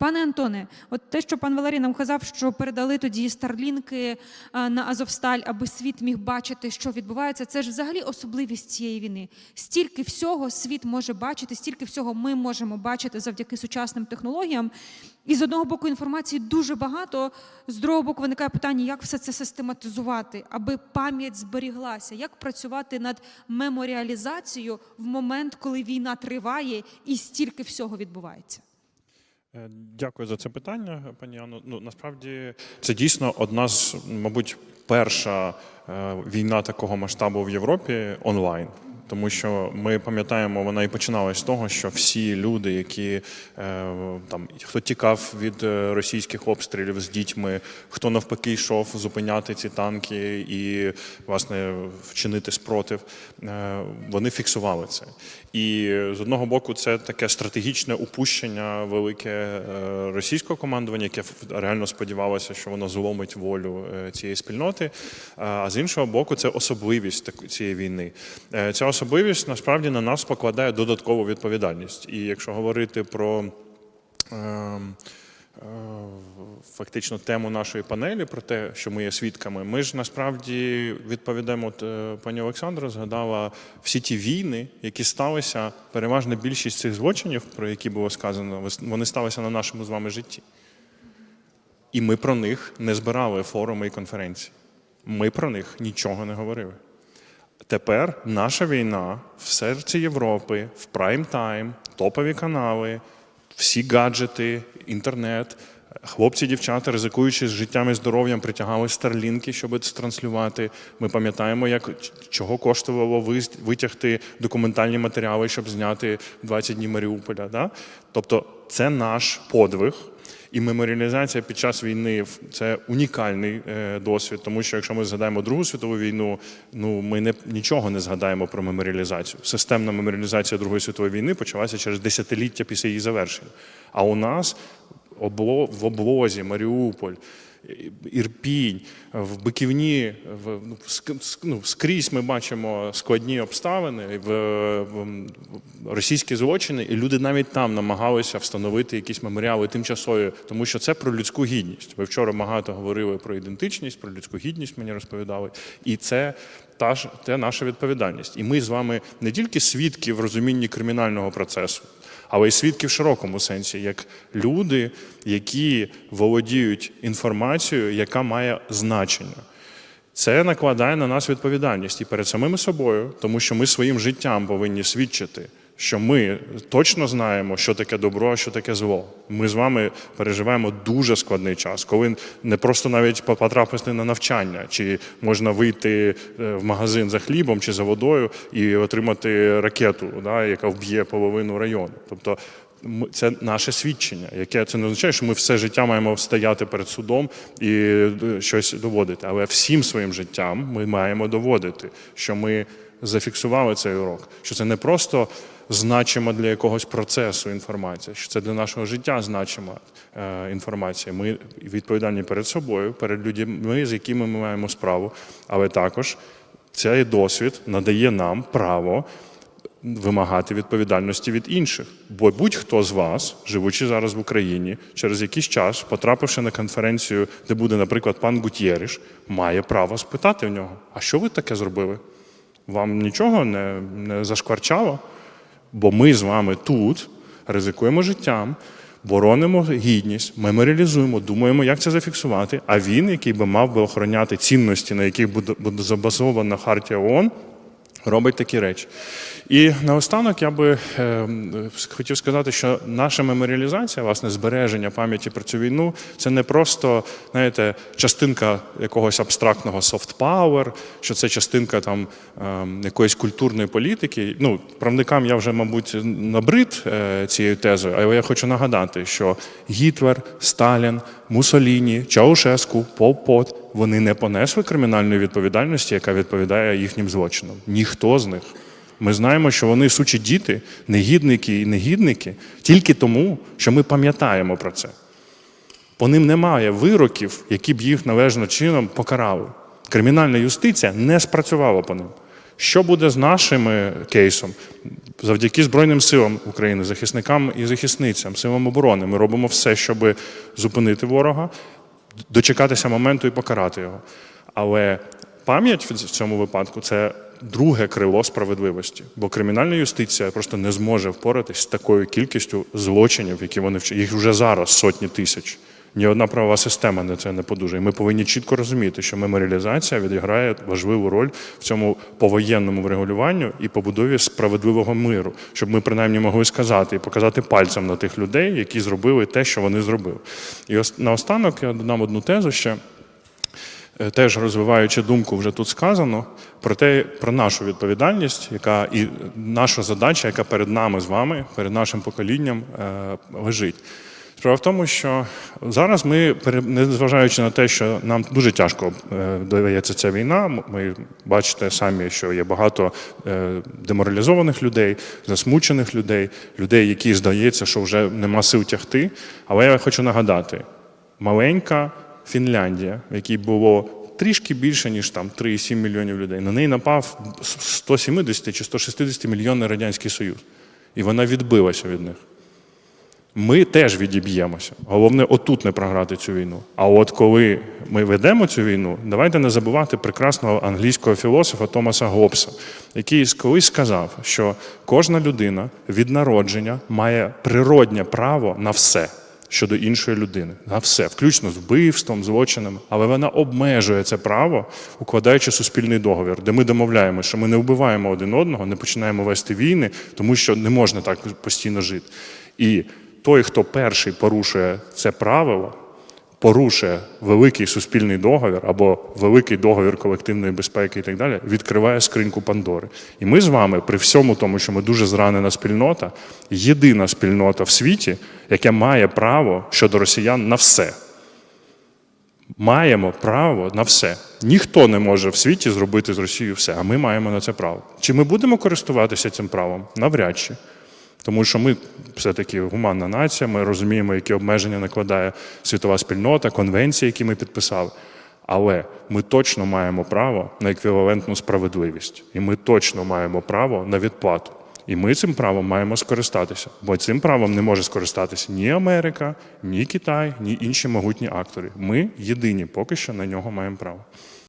Пане Антоне, от те, що пан Валерій нам казав, що передали тоді старлінки е, на Азовсталь, аби світ міг бачити, що відбувається, це ж взагалі особливість цієї війни. Стільки всього світ може бачити, стільки всього ми можемо бачити завдяки сучасним технологіям. І з одного боку інформації дуже багато, з другого боку виникає питання, як все це систематизувати, аби пам'ять зберіглася, як працювати над меморіалізацією в момент, коли війна триває і стільки всього відбувається. Е, Дякую за це питання, пані Анно. Ну насправді це дійсно одна з, мабуть, перша е, війна такого масштабу в Європі онлайн. Тому що ми пам'ятаємо, вона і починалась з того, що всі люди, які е, там хто тікав від е, російських обстрілів з дітьми, хто навпаки йшов зупиняти ці танки і власне вчинити спротив, е, вони фіксували це. І з одного боку, це таке стратегічне упущення велике російського командування, яке реально сподівалося, що воно зломить волю цієї спільноти. А з іншого боку, це особливість цієї війни. Ця особливість насправді на нас покладає додаткову відповідальність. І якщо говорити про ем, е, фактично тему нашої панелі про те, що ми є свідками, ми ж насправді відповідаємо. От е, пані Олександра згадала всі ті війни, які сталися. Переважна більшість цих злочинів, про які було сказано, вони сталися на нашому з вами житті. І ми про них не збирали форуми і конференції. Ми про них нічого не говорили. Тепер наша війна в серці Європи, в прайм-тайм, топові канали, всі гаджети, інтернет. Хлопці, дівчата, ризикуючи з життям і здоров'ям, притягали старлінки, щоб це транслювати. Ми пам'ятаємо, як чого коштувало витягти документальні матеріали, щоб зняти 20 днів Маріуполя. Да? Тобто, це наш подвиг. І меморіалізація під час війни це унікальний е, досвід, тому що якщо ми згадаємо Другу світову війну, ну ми не нічого не згадаємо про меморіалізацію. Системна меморіалізація Другої світової війни почалася через десятиліття після її завершення. А у нас в облозі Маріуполь. Ірпінь, в Биківні, в, ну, ну, скрізь ми бачимо складні обставини, в російські злочини, і люди навіть там намагалися встановити якісь меморіали тимчасові, тому що це про людську гідність. Ви вчора багато говорили про ідентичність, про людську гідність мені розповідали. І це та ж те наша відповідальність. І ми з вами не тільки свідки в розумінні кримінального процесу але й свідки в широкому сенсі, як люди, які володіють інформацією, яка має значення. Це накладає на нас відповідальність і перед самими собою, тому що ми своїм життям повинні свідчити, що ми точно знаємо, що таке добро, а що таке зло. Ми з вами переживаємо дуже складний час, коли не просто навіть потрапити на навчання, чи можна вийти е, в магазин за хлібом чи за водою і отримати ракету, да, яка вб'є половину району. Тобто це наше свідчення, яке це не означає, що ми все життя маємо стояти перед судом і е, щось доводити. Але всім своїм життям ми маємо доводити, що ми зафіксували цей урок, що це не просто значима для якогось процесу інформація, що це для нашого життя значима е, інформація. Ми відповідальні перед собою, перед людьми, з якими ми маємо справу, але також цей досвід надає нам право вимагати відповідальності від інших. Бо будь-хто з вас, живучи зараз в Україні, через якийсь час, потрапивши на конференцію, де буде, наприклад, пан Гутєріш, має право спитати в нього: а що ви таке зробили? Вам нічого не, не зашкварчало? Бо ми з вами тут ризикуємо життям, боронимо гідність, меморіалізуємо, думаємо, як це зафіксувати. А він, який би мав би охороняти цінності, на яких буде, забазована хартія ООН, робить такі речі. І наостанок я би е, хотів сказати, що наша меморіалізація, власне, збереження пам'яті про цю війну, це не просто, знаєте, частинка якогось абстрактного soft power, що це частинка там е, якоїсь культурної політики. Ну, правникам я вже, мабуть, набрид е, цією тезою, але я хочу нагадати, що Гітлер, Сталін, Мусоліні, Чаушеску, Пол Пот вони не понесли кримінальної відповідальності, яка відповідає їхнім злочинам. Ніхто з них. Ми знаємо, що вони сучі діти, негідники і негідники, тільки тому, що ми пам'ятаємо про це. По ним немає вироків, які б їх належним чином покарали. Кримінальна юстиція не спрацювала по ним. Що буде з нашими кейсом? Завдяки Збройним силам України, захисникам і захисницям, силам оборони, ми робимо все, щоб зупинити ворога, дочекатися моменту і покарати його. Але пам'ять в цьому випадку це друге крило справедливості, бо кримінальна юстиція просто не зможе впоратись з такою кількістю злочинів, які вони вчать. Їх вже зараз сотні тисяч. Ні одна правова система на це не подужає. Ми повинні чітко розуміти, що меморіалізація відіграє важливу роль в цьому повоєнному врегулюванню і побудові справедливого миру, щоб ми принаймні могли сказати і показати пальцем на тих людей, які зробили те, що вони зробили. І ос- наостанок я додам одну тезу ще. Е, Теж розвиваючи думку, вже тут сказано про те, про нашу відповідальність, яка і наша задача, яка перед нами з вами, перед нашим поколінням е, лежить. Справа в тому, що зараз ми, незважаючи на те, що нам дуже тяжко е, дається ця війна, ми бачите самі, що є багато деморалізованих людей, засмучених людей, людей, які здається, що вже нема сил тягти. Але я хочу нагадати: маленька Фінляндія, в якій було трішки більше, ніж там 3,7 мільйонів людей, на неї напав 170 чи 160 мільйонний Радянський Союз. І вона відбилася від них. Ми теж відіб'ємося. Головне, отут не програти цю війну. А от коли ми ведемо цю війну, давайте не забувати прекрасного англійського філософа Томаса Гоббса, який колись сказав, що кожна людина від народження має природнє право на все щодо іншої людини, на все, включно з вбивством, злочинами, але вона обмежує це право, укладаючи суспільний договір, де ми домовляємося, що ми не вбиваємо один одного, не починаємо вести війни, тому що не можна так постійно жити. І той, хто перший порушує це правило, порушує великий суспільний договір або великий договір колективної безпеки і так далі, відкриває скриньку Пандори. І ми з вами, при всьому тому, що ми дуже зранена спільнота, єдина спільнота в світі, яка має право щодо росіян на все. Маємо право на все. Ніхто не може в світі зробити з Росією все, а ми маємо на це право. Чи ми будемо користуватися цим правом? Навряд чи. Тому що ми все-таки гуманна нація, ми розуміємо, які обмеження накладає світова спільнота, конвенції, які ми підписали. Але ми точно маємо право на еквівалентну справедливість. І ми точно маємо право на відплату. І ми цим правом маємо скористатися. Бо цим правом не може скористатися ні Америка, ні Китай, ні інші могутні актори. Ми єдині поки що на нього маємо право.